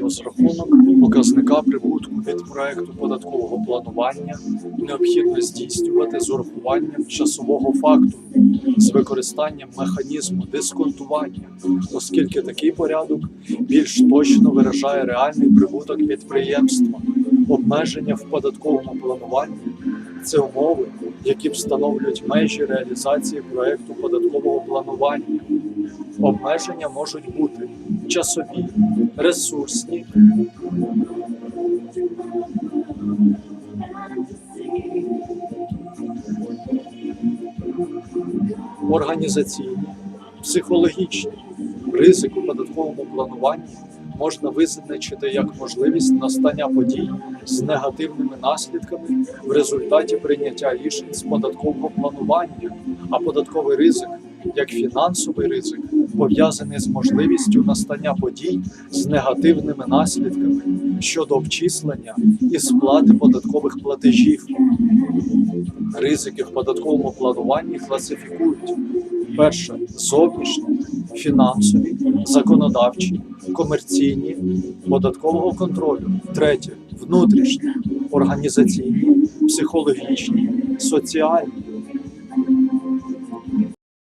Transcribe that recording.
Розрахунок показника прибутку від проекту податкового планування необхідно здійснювати з урахуванням часового фактору з використанням механізму дисконтування, оскільки такий порядок більш точно виражає реальний прибуток підприємства. Обмеження в податковому плануванні це умови, які встановлюють межі реалізації проекту податкового планування. Обмеження можуть бути часові, ресурсні, організаційні, психологічні. Ризик у податковому плануванні можна визначити як можливість настання подій з негативними наслідками в результаті прийняття рішень з податкового планування, а податковий ризик як фінансовий ризик пов'язаний з можливістю настання подій з негативними наслідками щодо обчислення і сплати податкових платежів. Ризики в податковому плануванні класифікують. Перше зовнішні, фінансові, законодавчі, комерційні, податкового контролю, третє внутрішні, організаційні, психологічні, соціальні,